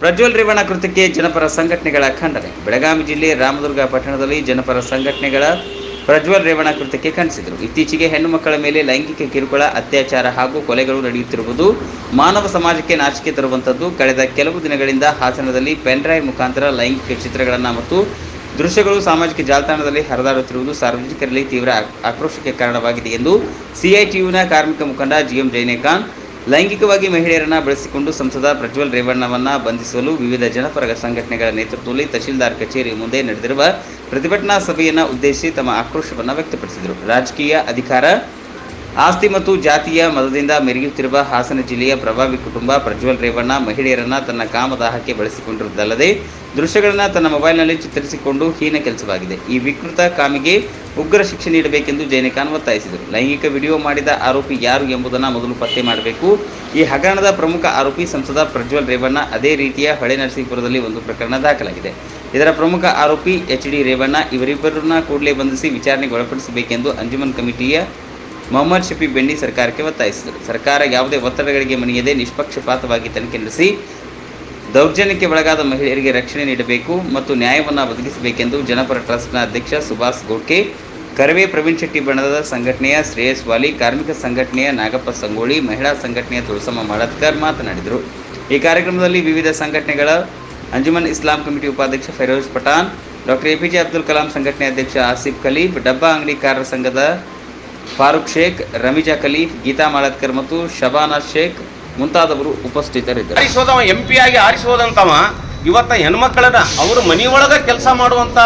ಪ್ರಜ್ವಲ್ ರೇವಣ್ಣ ಕೃತ್ಯಕ್ಕೆ ಜನಪರ ಸಂಘಟನೆಗಳ ಖಂಡನೆ. ಬೆಳಗಾವಿ ಜಿಲ್ಲೆ ರಾಮದುರ್ಗ ಪಟ್ಟಣದಲ್ಲಿ ಜನಪರ ಸಂಘಟನೆಗಳ ಪ್ರಜ್ವಲ್ ರೇವಣ್ಣ ಕೃತ್ಯಕ್ಕೆ ಖಂಡಿಸಿದರು. ಇತ್ತೀಚೆಗೆ ಹೆಣ್ಣು ಮಕ್ಕಳ ಮೇಲೆ ಲೈಂಗಿಕ ಕಿರುಕುಳ, ಅತ್ಯಾಚಾರ ಹಾಗೂ ಕೊಲೆಗಳು ನಡೆಯುತ್ತಿರುವುದು ಮಾನವ ಸಮಾಜಕ್ಕೆ ನಾಚಿಕೆ ತರುವಂಥದ್ದು. ಕಳೆದ ಕೆಲವು ದಿನಗಳಿಂದ ಹಾಸನದಲ್ಲಿ ಪೆನ್ಡ್ರೈವ್ ಮುಖಾಂತರ ಲೈಂಗಿಕ ಚಿತ್ರಗಳನ್ನು ಮತ್ತು ದೃಶ್ಯಗಳು ಸಾಮಾಜಿಕ ಜಾಲತಾಣದಲ್ಲಿ ಹರಿದಾಡುತ್ತಿರುವುದು ಸಾರ್ವಜನಿಕರಲ್ಲಿ ತೀವ್ರ ಆಕ್ರೋಶಕ್ಕೆ ಕಾರಣವಾಗಿದೆ ಎಂದು ಸಿಐಟಿಯುನ ಕಾರ್ಮಿಕ ಮುಖಂಡ ಜಿಎಂ ಜೈನೇಖಾನ್ ಲೈಂಗಿಕವಾಗಿ ಮಹಿಳೆಯರನ್ನ ಬಳಸಿಕೊಂಡು ಸಂಸದ ಪ್ರಜ್ವಲ್ ರೇವಣ್ಣವನ್ನ ಬಂಧಿಸಲು ವಿವಿಧ ಜನಪರ ಸಂಘಟನೆಗಳ ನೇತೃತ್ವದಲ್ಲಿ ತಹಶೀಲ್ದಾರ್ ಕಚೇರಿ ಮುಂದೆ ನಡೆದಿರುವ ಪ್ರತಿಭಟನಾ ಸಭೆಯನ್ನು ಉದ್ದೇಶಿಸಿ ತಮ್ಮ ಆಕ್ರೋಶವನ್ನು ವ್ಯಕ್ತಪಡಿಸಿದರು. ರಾಜಕೀಯ ಅಧಿಕಾರ ಆಸ್ತಿ ಮತ್ತು ಜಾತಿಯ ಮತದಿಂದ ಮೆರೆಯುತ್ತಿರುವ ಹಾಸನ ಜಿಲ್ಲೆಯ ಪ್ರಭಾವಿ ಕುಟುಂಬ ಪ್ರಜ್ವಲ್ ರೇವಣ್ಣ ಮಹಿಳೆಯರನ್ನ ತನ್ನ ಕಾಮದಾಹಕ್ಕೆ ಬಳಸಿಕೊಂಡಿರುವುದಲ್ಲದೆ ದೃಶ್ಯಗಳನ್ನು ತನ್ನ ಮೊಬೈಲ್ನಲ್ಲಿ ಚಿತ್ರಿಸಿಕೊಂಡು ಹೀನ ಕೆಲಸವಾಗಿದೆ. ಈ ವಿಕೃತ ಕಾಮಿಗೆ ಉಗ್ರ ಶಿಕ್ಷೆ ನೀಡಬೇಕೆಂದು ಜೈನಿಕಾನ್ ಒತ್ತಾಯಿಸಿದರು. ಲೈಂಗಿಕ ವಿಡಿಯೋ ಮಾಡಿದ ಆರೋಪಿ ಯಾರು ಎಂಬುದನ್ನು ಮೊದಲು ಪತ್ತೆ ಮಾಡಬೇಕು. ಈ ಹಗರಣದ ಪ್ರಮುಖ ಆರೋಪಿ ಸಂಸದ ಪ್ರಜ್ವಲ್ ರೇವಣ್ಣ ಅದೇ ರೀತಿಯ ಹೊಳೆ ನರಸೀಪುರದಲ್ಲಿ ಒಂದು ಪ್ರಕರಣ ದಾಖಲಾಗಿದೆ. ಇದರ ಪ್ರಮುಖ ಆರೋಪಿ ಎಚ್ ಡಿ ರೇವಣ್ಣ ಇವರಿಬ್ಬರನ್ನ ಕೂಡಲೇ ಬಂಧಿಸಿ ವಿಚಾರಣೆಗೆ ಒಳಪಡಿಸಬೇಕೆಂದು ಅಂಜುಮನ್ ಕಮಿಟಿಯ ಮೊಹಮ್ಮದ್ ಶಫಿ ಬೆಂಡಿ ಸರ್ಕಾರಕ್ಕೆ ಒತ್ತಾಯಿಸಿದರು. ಸರ್ಕಾರ ಯಾವುದೇ ಒತ್ತಡಗಳಿಗೆ ಮಣಿಯದೆ ನಿಷ್ಪಕ್ಷಪಾತವಾಗಿ ತನಿಖೆ ನಡೆಸಿ ದೌರ್ಜನ್ಯಕ್ಕೆ ಒಳಗಾದ ಮಹಿಳೆಯರಿಗೆ ರಕ್ಷಣೆ ನೀಡಬೇಕು ಮತ್ತು ನ್ಯಾಯವನ್ನು ಒದಗಿಸಬೇಕೆಂದು ಜನಪರ ಟ್ರಸ್ಟ್ನ ಅಧ್ಯಕ್ಷ ಸುಭಾಷ್ ಗೋಡ್ಕೆ, ಕರವೇ ಪ್ರವೀಣ್ ಶೆಟ್ಟಿ ಬಣದ ಸಂಘಟನೆಯ ಶ್ರೇಯಸ್ ವಾಲಿ, ಕಾರ್ಮಿಕ ಸಂಘಟನೆಯ ನಾಗಪ್ಪ ಸಂಗೋಳಿ, ಮಹಿಳಾ ಸಂಘಟನೆಯ ತುಳಸಮ್ಮ ಮಾಡತ್ಕರ್ ಮಾತನಾಡಿದರು. ಈ ಕಾರ್ಯಕ್ರಮದಲ್ಲಿ ವಿವಿಧ ಸಂಘಟನೆಗಳ ಅಂಜುಮನ್ ಇಸ್ಲಾಂ ಕಮಿಟಿ ಉಪಾಧ್ಯಕ್ಷ ಫೈರೋಜ್ ಪಠಾನ್ ಡಾಕ್ಟರ್ ಎಪಿಜೆ ಅಬ್ದುಲ್ ಕಲಾಂ ಸಂಘಟನೆ ಅಧ್ಯಕ್ಷ ಆಸಿಫ್ ಖಲೀಫ್ ಡಬ್ಬಾ ಅಂಗಡಿಕಾರರ ಸಂಘದ ಫಾರೂಕ್ ಶೇಖ್, ರಮಿಜಾ ಖಲೀಫ್, ಗೀತಾ ಮಾಳತ್ಕರ್ ಮತ್ತು ಶಬಾನಾ ಶೇಖ್ ಮುಂತಾದವರು ಉಪಸ್ಥಿತರಿದ್ದರು. ಆರಿಸೋದವ ಎಂ ಪಿ ಆಗಿ ಆರಿಸೋದಂತವ, ಇವತ್ತ ಹೆಣ್ಮಕ್ಳನ್ನ ಅವ್ರ ಮನೆಯೊಳಗ ಕೆಲಸ ಮಾಡುವಂತ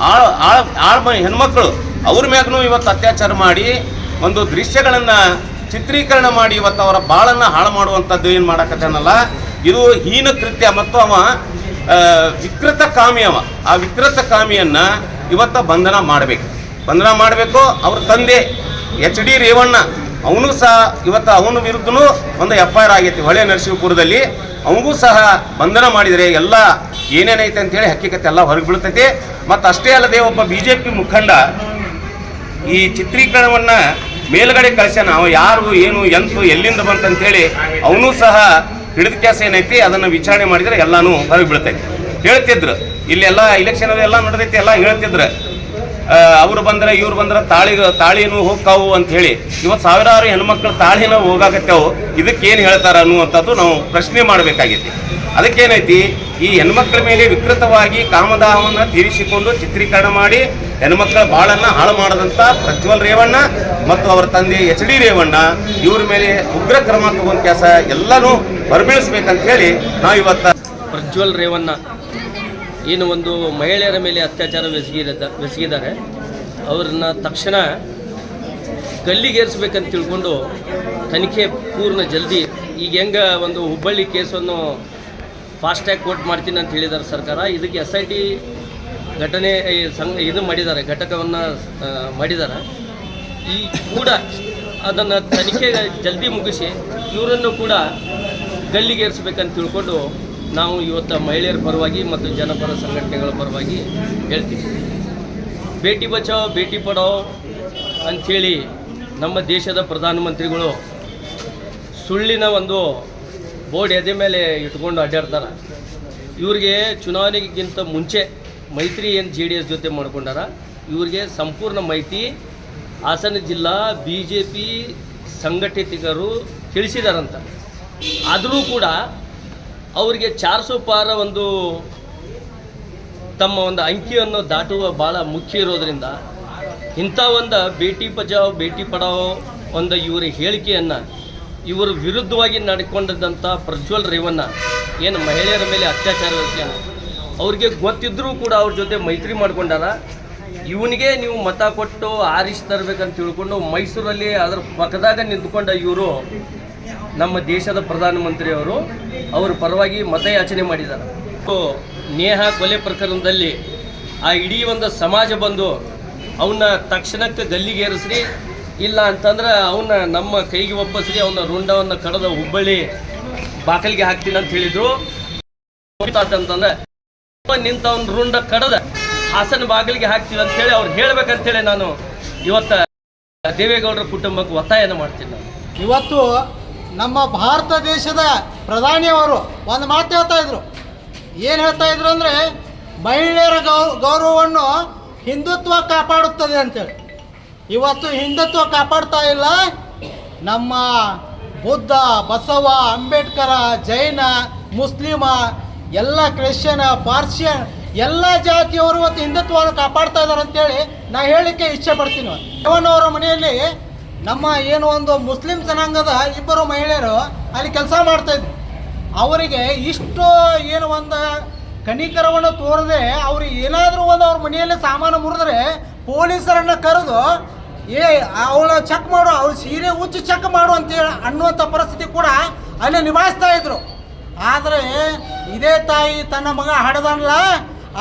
ಆಳ್ ಆಳ್ ಆಳ್ ಮ- ಹೆಣ್ಮಕ್ಳು, ಅವ್ರ ಮ್ಯಾಗೂ ಇವತ್ತು ಅತ್ಯಾಚಾರ ಮಾಡಿ, ಒಂದು ದೃಶ್ಯಗಳನ್ನ ಚಿತ್ರೀಕರಣ ಮಾಡಿ ಇವತ್ತು ಅವರ ಬಾಳನ್ನ ಹಾಳು ಮಾಡುವಂಥದ್ದು ಏನು ಮಾಡಕತ್ತಾನಲ್ಲ, ಇದು ಹೀನ ಕೃತ್ಯ ಮತ್ತು ಅವ ವಿಕೃತ ಕಾಮಿ ಅವ. ಆ ವಿಕೃತ ಕಾಮಿಯನ್ನ ಇವತ್ತು ಬಂಧನ ಮಾಡಬೇಕು. ಬಂಧನ ಮಾಡಬೇಕು, ಅವ್ರ ತಂದೆ ಎಚ್ ಡಿ ರೇವಣ್ಣ ಅವನು ಸಹ ಇವತ್ತು ಅವನ ವಿರುದ್ಧನೂ ಒಂದು ಎಫ್ ಐ ಆರ್ ಆಗೈತಿ ಹೊಳೆ ನರಸಿಂಹಪುರದಲ್ಲಿ. ಅವನಿಗೂ ಸಹ ಬಂಧನ ಮಾಡಿದರೆ ಎಲ್ಲ ಏನೇನೈತೆ ಅಂತೇಳಿ ಹಕ್ಕಿಕತೆ ಎಲ್ಲ ಹೊರಗೆ ಬೀಳ್ತೈತಿ. ಮತ್ತು ಅಷ್ಟೇ ಅಲ್ಲದೆ ಒಬ್ಬ ಬಿ ಜೆ ಪಿ ಮುಖಂಡ ಈ ಚಿತ್ರೀಕರಣವನ್ನ ಮೇಲ್ಗಡೆ ಕಳಿಸ್ಯಾನ. ಅವ ಯಾರು, ಏನು, ಎಂತು, ಎಲ್ಲಿಂದ ಬಂತಂತೇಳಿ ಅವನು ಸಹ ಹಿಡಿದ ಕೆಲಸ ಏನೈತಿ, ಅದನ್ನು ವಿಚಾರಣೆ ಮಾಡಿದರೆ ಎಲ್ಲನೂ ಹೊರಗೆ ಬೀಳ್ತೈತಿ. ಹೇಳ್ತಿದ್ರು. ಇಲ್ಲೆಲ್ಲ ಇಲೆಕ್ಷನ್ ಎಲ್ಲ ನಡೆದೈತಿ, ಎಲ್ಲ ಹೇಳ್ತಿದ್ರು. ಅವ್ರು ಬಂದ್ರೆ, ಇವ್ರು ಬಂದ್ರೆ ತಾಳಿ, ತಾಳಿನೂ ಹೋಗ್ತಾವು ಅಂತ ಹೇಳಿ. ಇವತ್ತು ಸಾವಿರಾರು ಹೆಣ್ಮಕ್ಳು ತಾಳಿನ ಹೋಗಾಕತ್ತೇವು. ಇದಕ್ಕೇನು ಹೇಳ್ತಾರ ಅನ್ನುವಂಥದ್ದು ನಾವು ಪ್ರಶ್ನೆ ಮಾಡಬೇಕಾಗೈತಿ ಅದಕ್ಕೇನೈತಿ, ಈ ಹೆಣ್ಮಕ್ಳ ಮೇಲೆ ವಿಕೃತವಾಗಿ ಕಾಮದಾಹವನ್ನು ತೀರಿಸಿಕೊಂಡು ಚಿತ್ರೀಕರಣ ಮಾಡಿ ಹೆಣ್ಮಕ್ಳ ಬಾಳನ್ನ ಹಾಳು ಮಾಡದಂಥ ಪ್ರಜ್ವಲ್ ರೇವಣ್ಣ ಮತ್ತು ಅವರ ತಂದೆ ಎಚ್ ಡಿ ರೇವಣ್ಣ, ಇವ್ರ ಮೇಲೆ ಉಗ್ರ ಕ್ರಮ ತಗೊಂಡ ಕೆಲಸ ಎಲ್ಲನೂ ಬರಬೀಳಿಸ್ಬೇಕಂತ ಹೇಳಿ ನಾವು ಇವತ್ತ ಪ್ರಜ್ವಲ್ ರೇವಣ್ಣ ಏನು ಒಂದು ಮಹಿಳೆಯರ ಮೇಲೆ ಅತ್ಯಾಚಾರ ಬೆಸಗಿರದ ಬೆಸಗಿದ್ದಾರೆ. ಅವ್ರನ್ನ ತಕ್ಷಣ ಗಲ್ಲಿಗೇರಿಸ್ಬೇಕಂತ ತಿಳ್ಕೊಂಡು ತನಿಖೆ ಪೂರ್ಣ ಜಲ್ದಿ. ಈಗ ಹೆಂಗೆ ಒಂದು ಹುಬ್ಬಳ್ಳಿ ಕೇಸನ್ನು ಫಾಸ್ಟ್ಯಾಗ್ ಕೋರ್ಟ್ ಮಾಡ್ತೀನಿ ಅಂತ ಹೇಳಿದ್ದಾರೆ ಸರ್ಕಾರ. ಇದಕ್ಕೆ ಎಸ್ ಐ ಟಿ ಘಟನೆ ಸಂಘ ಇದು ಮಾಡಿದ್ದಾರೆ, ಘಟಕವನ್ನು ಮಾಡಿದ್ದಾರೆ. ಈ ಕೂಡ ಅದನ್ನು ತನಿಖೆ ಜಲ್ದಿ ಮುಗಿಸಿ ಇವರನ್ನು ಕೂಡ ಗಲ್ಲಿಗೇರಿಸ್ಬೇಕಂತ ತಿಳ್ಕೊಂಡು ನಾವು ಇವತ್ತು ಮಹಿಳೆಯರ ಪರವಾಗಿ ಮತ್ತು ಜನಪರ ಸಂಘಟನೆಗಳ ಪರವಾಗಿ ಹೇಳ್ತೀವಿ. ಬೇಟಿ ಬಚಾವ್, ಬೇಟಿ ಪಡಾವ್ ಅಂಥೇಳಿ ನಮ್ಮ ದೇಶದ ಪ್ರಧಾನಮಂತ್ರಿಗಳು ಸುಳ್ಳಿನ ಒಂದು ಬೋರ್ಡ್ ಎದೆ ಮೇಲೆ ಇಟ್ಕೊಂಡು ಅಡ್ಡಾಡ್ತಾರೆ. ಇವ್ರಿಗೆ ಚುನಾವಣೆಗಿಂತ ಮುಂಚೆ ಮೈತ್ರಿ ಏನು ಜೆ ಡಿ ಎಸ್ ಜೊತೆ ಮಾಡ್ಕೊಂಡಾರ, ಇವ್ರಿಗೆ ಸಂಪೂರ್ಣ ಮೈತ್ರಿ ಹಾಸನ ಜಿಲ್ಲಾ ಬಿ ಜೆ ಪಿ ಸಂಘಟಿತರು ತಿಳಿಸಿದಾರಂತ. ಆದರೂ ಕೂಡ ಅವರಿಗೆ ಚಾರ್ಸೋ ಪಾರ ಒಂದು ತಮ್ಮ ಒಂದು ಅಂಕಿಯನ್ನು ದಾಟುವ ಭಾಳ ಮುಖ್ಯ ಇರೋದರಿಂದ ಇಂಥ ಒಂದು ಬೇಟಿ ಬಚಾವ್ ಬೇಟಿ ಪಡಾವ್ ಒಂದು ಇವರ ಹೇಳಿಕೆಯನ್ನು, ಇವರು ವಿರುದ್ಧವಾಗಿ ನಡ್ಕೊಂಡಿದ್ದಂಥ ಪ್ರಜ್ವಲ್ ರೇವಣ್ಣ, ಏನು ಮಹಿಳೆಯರ ಮೇಲೆ ಅತ್ಯಾಚಾರ. ಅವ್ರಿಗೆ ಗೊತ್ತಿದ್ದರೂ ಕೂಡ ಅವ್ರ ಜೊತೆ ಮೈತ್ರಿ ಮಾಡ್ಕೊಂಡಾರ ಇವನಿಗೆ ನೀವು ಮತ ಕೊಟ್ಟು ಆರಿಸಿ ತರಬೇಕಂತ ತಿಳ್ಕೊಂಡು ಮೈಸೂರಲ್ಲಿ ಅದರ ಪಕ್ಕದಾಗ ನಿಂತ್ಕೊಂಡ ಇವರು ನಮ್ಮ ದೇಶದ ಪ್ರಧಾನಮಂತ್ರಿಯವರು ಅವರ ಪರವಾಗಿ ಮತಯಾಚನೆ ಮಾಡಿದ್ದಾರೆ. ನೇಹ ಕೊಲೆ ಪ್ರಕರಣದಲ್ಲಿ ಆ ಇಡೀ ಒಂದು ಸಮಾಜ ಬಂದು ಅವನ್ನ ತಕ್ಷಣಕ್ಕೆ ಗಲ್ಲಿಗೇರಿಸ್ರಿ ಇಲ್ಲ ಅಂತಂದ್ರೆ ಅವನ್ನ ನಮ್ಮ ಕೈಗೆ ಒಪ್ಪಿಸ್ರಿ, ಅವನ ರುಂಡವನ್ನು ಕಡದ ಹುಬ್ಬಳ್ಳಿ ಬಾಕಲಿಗೆ ಹಾಕ್ತೀನಿ ಅಂತ ಹೇಳಿದ್ರು. ಅಂತಂದ್ರೆ ನಿಂತ ಅವನ ರುಂಡ ಕಡದ ಹಾಸನ ಬಾಗಿಲಿಗೆ ಹಾಕ್ತೀವಿ ಅಂತ ಹೇಳಿ ಅವ್ರು ಹೇಳ್ಬೇಕಂತೇಳಿ ನಾನು ಇವತ್ತ ದೇವೇಗೌಡರ ಕುಟುಂಬಕ್ಕೆ ಒತ್ತಾಯನ ಮಾಡ್ತೀನಿ ನಾನು. ಇವತ್ತು ನಮ್ಮ ಭಾರತ ದೇಶದ ಪ್ರಧಾನಿಯವರು ಒಂದು ಮಾತು ಹೇಳ್ತಾ ಇದ್ರು. ಏನು ಹೇಳ್ತಾ ಇದ್ರು ಅಂದರೆ, ಮಹಿಳೆಯರ ಗೌ, ಗೌರವವನ್ನು ಹಿಂದುತ್ವ ಕಾಪಾಡುತ್ತದೆ ಅಂತೇಳಿ. ಇವತ್ತು ಹಿಂದುತ್ವ ಕಾಪಾಡ್ತಾ ಇಲ್ಲ. ನಮ್ಮ ಬುದ್ಧ, ಬಸವ, ಅಂಬೇಡ್ಕರ, ಜೈನ, ಮುಸ್ಲಿಮ, ಎಲ್ಲ ಕ್ರಿಶ್ಚಿಯನ್, ಪಾರ್ಸಿಯನ್, ಎಲ್ಲ ಜಾತಿಯವರು ಇವತ್ತು ಹಿಂದುತ್ವವನ್ನು ಕಾಪಾಡ್ತಾ ಇದ್ದಾರೆ ಅಂತೇಳಿ ನಾ ಹೇಳಲಿಕ್ಕೆ ಇಚ್ಛೆ ಪಡ್ತೀನಿ ಅವರ ಮನೆಯಲ್ಲಿ ನಮ್ಮ ಏನು ಒಂದು ಮುಸ್ಲಿಂ ಜನಾಂಗದ ಇಬ್ಬರು ಮಹಿಳೆಯರು ಅಲ್ಲಿ ಕೆಲಸ ಮಾಡ್ತಾಯಿದ್ರು ಅವರಿಗೆ ಇಷ್ಟು ಏನು ಒಂದು ಕನಿಕರವನ್ನು ತೋರದೆ ಅವ್ರಿಗೆ ಏನಾದರೂ ಒಂದು ಅವ್ರ ಮನೆಯಲ್ಲಿ ಸಾಮಾನು ಮುರಿದ್ರೆ ಪೊಲೀಸರನ್ನು ಕರೆದು, ಏ ಅವಳ ಚೆಕ್ ಮಾಡು ಅವ್ರ ಸೀರೆ ಉಚ್ಚಿ ಚೆಕ್ ಮಾಡು ಅಂತೇಳಿ ಅನ್ನುವಂಥ ಪರಿಸ್ಥಿತಿ ಕೂಡ ಅಲ್ಲಿ ನಿಭಾಯಿಸ್ತಾ ಇದ್ರು. ಆದರೆ ಇದೇ ತಾಯಿ ತನ್ನ ಮಗ ಹಡದಲ್ಲ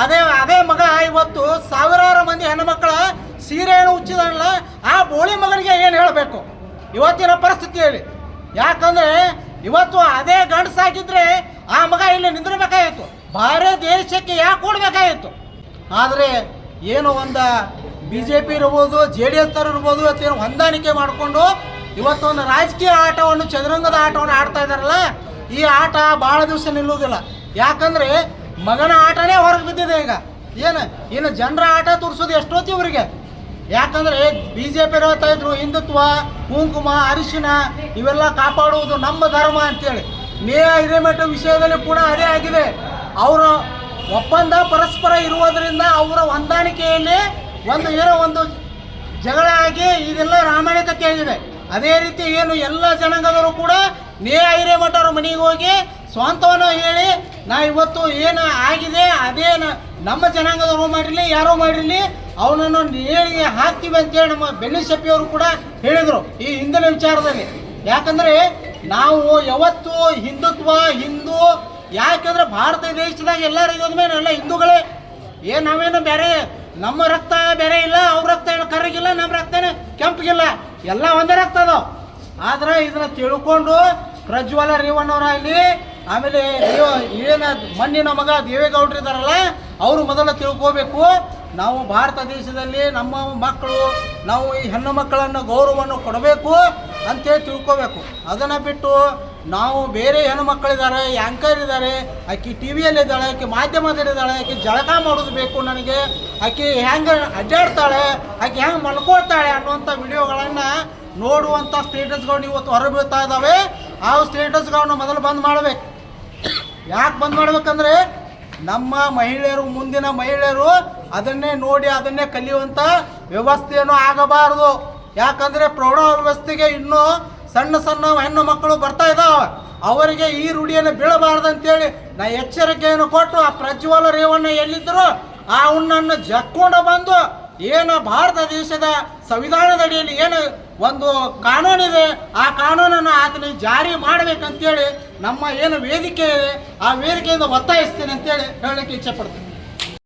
ಅದೇ ಅದೇ ಮಗ ಇವತ್ತು ಸಾವಿರಾರು ಮಂದಿ ಹೆಣ್ಣುಮಕ್ಕಳ ಸೀರೆಯನ್ನು ಉಚ್ಚಿದಲ್ಲ, ಆ ಬೋಳಿ ಮಗನಿಗೆ ಏನು ಹೇಳಬೇಕು? ಇವತ್ತಿನ ಪರಿಸ್ಥಿತಿಯಲ್ಲಿ ಯಾಕಂದರೆ ಇವತ್ತು ಅದೇ ಗಂಡಸಾಗಿದ್ದರೆ ಆ ಮಗ ಇಲ್ಲಿ ನಿಂದಿರಬೇಕಾಗಿತ್ತು. ಭಾರತ ದೇಶಕ್ಕೆ ಯಾಕೆ ಕೊಡಬೇಕಾಗಿತ್ತು ಆದರೆ ಏನು ಒಂದು ಬಿ ಜೆ ಪಿ ಇರ್ಬೋದು ಜೆ ಡಿ ಎಸ್ ಇರ್ಬೋದು, ಇವತ್ತೇನು ಹೊಂದಾಣಿಕೆ ಮಾಡಿಕೊಂಡು ಇವತ್ತೊಂದು ರಾಜಕೀಯ ಆಟವನ್ನು, ಚದುರಂಗದ ಆಟವನ್ನು ಆಡ್ತಾ ಇದ್ದಾರಲ್ಲ ಈ ಆಟ ಭಾಳ ದಿವಸ ನಿಲ್ಲುವುದಿಲ್ಲ. ಯಾಕಂದರೆ ಮಗನ ಆಟನೇ ಹೊರಗೆ ಬಿದ್ದಿದೆ ಈಗ. ಏನು? ಇನ್ನು ಜನರ ಆಟ ತೋರಿಸೋದು ಎಷ್ಟೊತ್ತಿ ಇವರಿಗೆ? ಯಾಕಂದ್ರೆ ಬಿ ಜೆ ಪಿ ಹೇಳ್ತಾ ಇದ್ರು, ಹಿಂದುತ್ವ, ಕುಂಕುಮ, ಅರಿಶಿನ, ಇವೆಲ್ಲ ಕಾಪಾಡುವುದು ನಮ್ಮ ಧರ್ಮ ಅಂತೇಳಿ. ಮೇ ಹಿರೇಮಠ ವಿಷಯದಲ್ಲಿ ಕೂಡ ಅದೇ ಆಗಿದೆ. ಅವರ ಒಪ್ಪಂದ ಪರಸ್ಪರ ಇರುವುದರಿಂದ ಅವರ ಹೊಂದಾಣಿಕೆಯಲ್ಲಿ ಒಂದು ಏನೋ ಒಂದು ಜಗಳ ಆಗಿ ಇದೆಲ್ಲ ರಾಮಾಯಣ ಕಥೆ ಆಗಿದೆ ಅದೇ ರೀತಿ ಏನು ಎಲ್ಲ ಜನಾಂಗದವರು ಕೂಡ ನೇ ಹಿರೇಮಠ ಮನೆಗೆ ಹೋಗಿ ಸ್ವಾಂತವನ್ನು ಹೇಳಿ, ನಾ ಇವತ್ತು ಏನು ಆಗಿದೆ, ಅದೇ ನಮ್ಮ ಜನಾಂಗದವರು ಮಾಡಿರಲಿ, ಯಾರೋ ಮಾಡಿರಲಿ ಅವನನ್ನು ಏಳಿಗೆ ಹಾಕ್ತೀವಿ ಅಂತೇಳಿ ನಮ್ಮ ಬೆನ್ನಿ ಶೆಟ್ಟಿಯವರು ಕೂಡ ಹೇಳಿದರು ಈ ಹಿಂದಿನ ವಿಚಾರದಲ್ಲಿ. ಯಾಕಂದ್ರೆ ನಾವು ಯಾವತ್ತು ಹಿಂದುತ್ವ, ಹಿಂದೂ, ಯಾಕಂದ್ರೆ ಭಾರತ ದೇಶದಾಗ ಎಲ್ಲರಿಗೂ ಮೇಲೆ ಎಲ್ಲ ಹಿಂದೂಗಳೇ. ಏನ್ ನಾವೇನು ಬೇರೆ, ನಮ್ಮ ರಕ್ತ ಬೇರೆ ಇಲ್ಲ, ಅವ್ರ ರಕ್ತ ಏನು ಕರಗಿಲ್ಲ, ನಮ್ಮ ರಕ್ತನೇ ಕೆಂಪಗಿಲ್ಲ. ಎಲ್ಲ ಒಂದೇ ರಕ್ತ ಅದು ಆದ್ರೆ ಇದನ್ನ ತಿಳ್ಕೊಂಡು ಪ್ರಜ್ವಲ ರೇವಣ್ಣವರಾಗಲಿ, ಆಮೇಲೆ ಏನ ಮಣ್ಣಿನ ಮಗ ದೇವೇಗೌಡ್ರು ಇದಾರಲ್ಲ ಅವರು ಮೊದಲು ತಿಳ್ಕೋಬೇಕು. ನಾವು ಭಾರತ ದೇಶದಲ್ಲಿ ನಮ್ಮ ಮಕ್ಕಳು, ನಾವು ಈ ಹೆಣ್ಣು ಮಕ್ಕಳನ್ನು ಗೌರವವನ್ನು ಕೊಡಬೇಕು ಅಂತೇಳಿ ತಿಳ್ಕೊಬೇಕು. ಅದನ್ನು ಬಿಟ್ಟು ನಾವು ಬೇರೆ ಹೆಣ್ಣು ಮಕ್ಕಳಿದ್ದಾರೆ ಆ್ಯಂಕರ್ ಇದ್ದಾರೆ, ಆಕೆ ಟಿ ವಿಯಲ್ಲಿ ಇದ್ದಾಳೆ ಆಕೆ ಮಾಧ್ಯಮದಲ್ಲಿದ್ದಾಳೆ, ಆಕೆ ಜಳಕ ಮಾಡೋದು ಬೇಕು ನನಗೆ, ಆಕೆ ಹೆಂಗೆ ಅಡ್ಡಾಡ್ತಾಳೆ, ಆಕೆ ಹೆಂಗೆ ಮಲ್ಕೊಳ್ತಾಳೆ ಅನ್ನುವಂಥ ವಿಡಿಯೋಗಳನ್ನು ನೋಡುವಂಥ ಸ್ಟೇಟಸ್ಗಳು ಇವತ್ತು ಹೊರಬೀಳ್ತಾ ಇದ್ದಾವೆ. ಆ ಸ್ಟೇಟಸ್ಗಳನ್ನು ಮೊದಲು ಬಂದ್ ಮಾಡಬೇಕು. ಯಾಕೆ ಬಂದ್ ಮಾಡ್ಬೇಕಂದ್ರೆ ನಮ್ಮ ಮಹಿಳೆಯರು, ಮುಂದಿನ ಮಹಿಳೆಯರು ಅದನ್ನೇ ನೋಡಿ, ಅದನ್ನೇ ಕಲಿಯುವಂಥ ವ್ಯವಸ್ಥೆಯನ್ನು ಆಗಬಾರದು. ಯಾಕಂದ್ರೆ ಪ್ರೌಢ ವ್ಯವಸ್ಥೆಗೆ ಇನ್ನೂ ಸಣ್ಣ ಸಣ್ಣ ಹೆಣ್ಣು ಮಕ್ಕಳು ಬರ್ತಾ ಇದ್ದಾವೆ ಅವರಿಗೆ ಈ ರೂಢಿಯನ್ನು ಬೀಳಬಾರ್ದು ಅಂತೇಳಿ ನಾ ಎಚ್ಚರಿಕೆಯನ್ನು ಕೊಟ್ಟು ಆ ಪ್ರಜ್ವಲ ರೇವಣ್ಣ ಎಲ್ಲಿದ್ದರು? ಆ ಹುಣ್ಣನ್ನು ಜಕ್ಕೊಂಡು ಬಂದು, ಏನು ಭಾರತ ದೇಶದ ಸಂವಿಧಾನದಡಿಯಲ್ಲಿ ಏನು ಒಂದು ಕಾನೂನಿದೆ ಆ ಕಾನೂನನ್ನು ಆತನಿಗೆ ಜಾರಿ ಮಾಡಬೇಕಂತೇಳಿ ನಮ್ಮ ಏನು ವೇದಿಕೆ ಇದೆ, ಆ ವೇದಿಕೆಯಿಂದ ಒತ್ತಾಯಿಸ್ತೇನೆ ಅಂತೇಳಿ ಹೇಳಲಿಕ್ಕೆ ಇಚ್ಛೆ ಪಡ್ತೀನಿ.